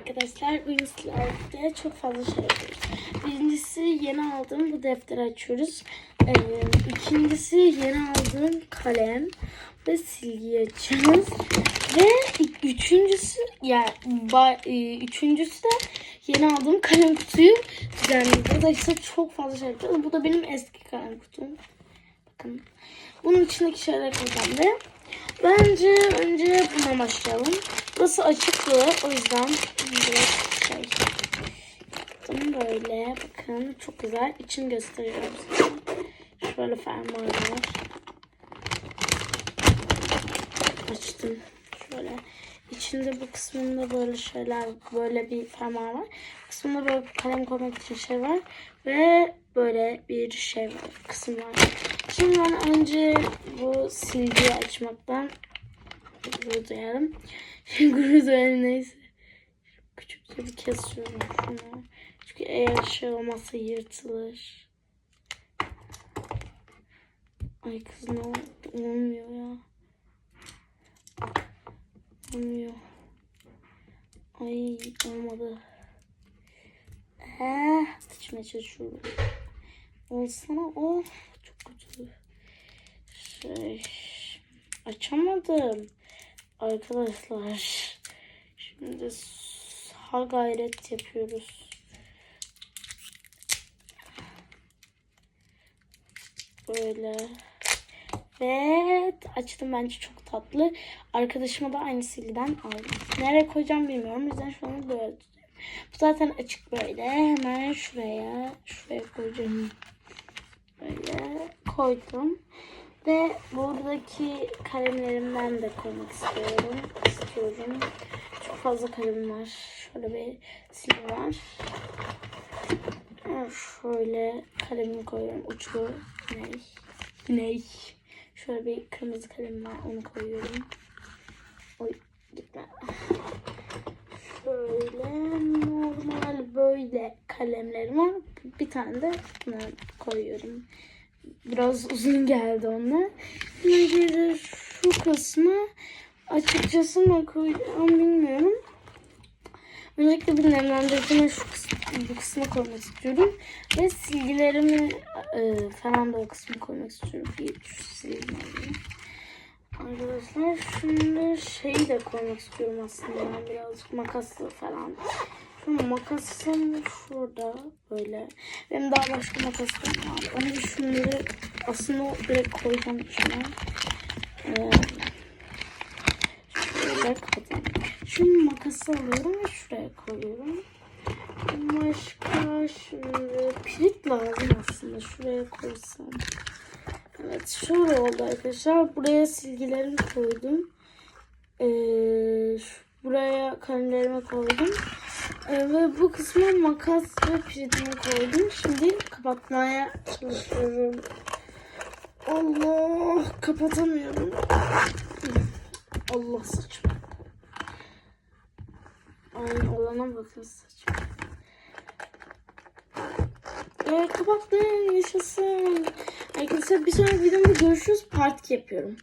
arkadaşlar. Bugün sizlerle çok fazla şey yapıyoruz. Birincisi yeni aldığım bu defteri açıyoruz. Ee, ikincisi yeni aldığım kalem ve silgiyi açıyoruz. Ve üçüncüsü ya ba- e, üçüncüsü de yeni aldığım kalem kutuyu düzenliyoruz. Arkadaşlar çok fazla şey yapıyoruz. Bu da benim eski kalem kutum. Bakın. Bunun içindeki şeyler kullandı. Bence önce buna başlayalım. Burası açıktı. O yüzden biraz şey yaptım böyle. Bakın çok güzel. İçini gösteriyorum size. Şöyle fermuar. Açtım. Şöyle. İçinde bu kısmında böyle şeyler, böyle bir fermuar var. Kısmında böyle kalem koymak için şey var. Ve böyle bir şey var, kısım var. Şimdi ben önce bu silgiyi açmaktan gurur duyarım. gurur duyarım neyse. Küçükçe bir kesiyorum şunu. Çünkü eğer şey olmazsa yırtılır. Ay kız ne oldu? Olmuyor ya. Olmuyor. Ay olmadı. He, seçmeye çalışıyorum. Olsana kötü. Şey açamadım. Arkadaşlar şimdi ha gayret yapıyoruz. Böyle. Evet açtım bence çok tatlı. Arkadaşıma da aynı silgiden aldım. Nereye koyacağım bilmiyorum. Yüzden şu böyle tutuyorum. Bu zaten açık böyle. Hemen şuraya şuraya koyacağım. Koydum. Ve buradaki kalemlerimden de koymak istiyorum. istiyorum. Çok fazla kalem var. Şöyle bir silgi var. Şöyle kalemimi koyuyorum. Uçlu ney? Ney? Şöyle bir kırmızı kalem var. Onu koyuyorum. Oy gitme. Şöyle normal böyle kalemlerim var. Bir tane de koyuyorum. Biraz uzun geldi ona. Şimdi de şu kısmı açıkçası ne koyacağım bilmiyorum. Öncelikle bir nemlendirdiğime şu kısmı, bu kısmı koymak istiyorum. Ve silgilerimi e, falan da o kısmı koymak istiyorum. Bir şu silgilerimi. Arkadaşlar şimdi şeyi de koymak istiyorum aslında. Birazcık makaslı falan. Şu makasım şurada böyle. Benim daha başka makaslarım var. Onu bir şunları aslında direkt koyacağım içine. Ee, şöyle kapatayım. Şimdi makası alıyorum ve şuraya koyuyorum. Başka şimdi pirit lazım aslında. Şuraya koysam. Evet şöyle oldu arkadaşlar. Buraya silgilerimi koydum. Ee, buraya kalemlerimi koydum. Ee, ve bu kısma makas ve piritimi koydum. Şimdi kapatmaya çalışıyorum. Allah kapatamıyorum. Allah saçma. Ay olana bakın saçma. Evet kapattım yaşasın. Arkadaşlar bir sonraki videomda görüşürüz. Part 2 yapıyorum.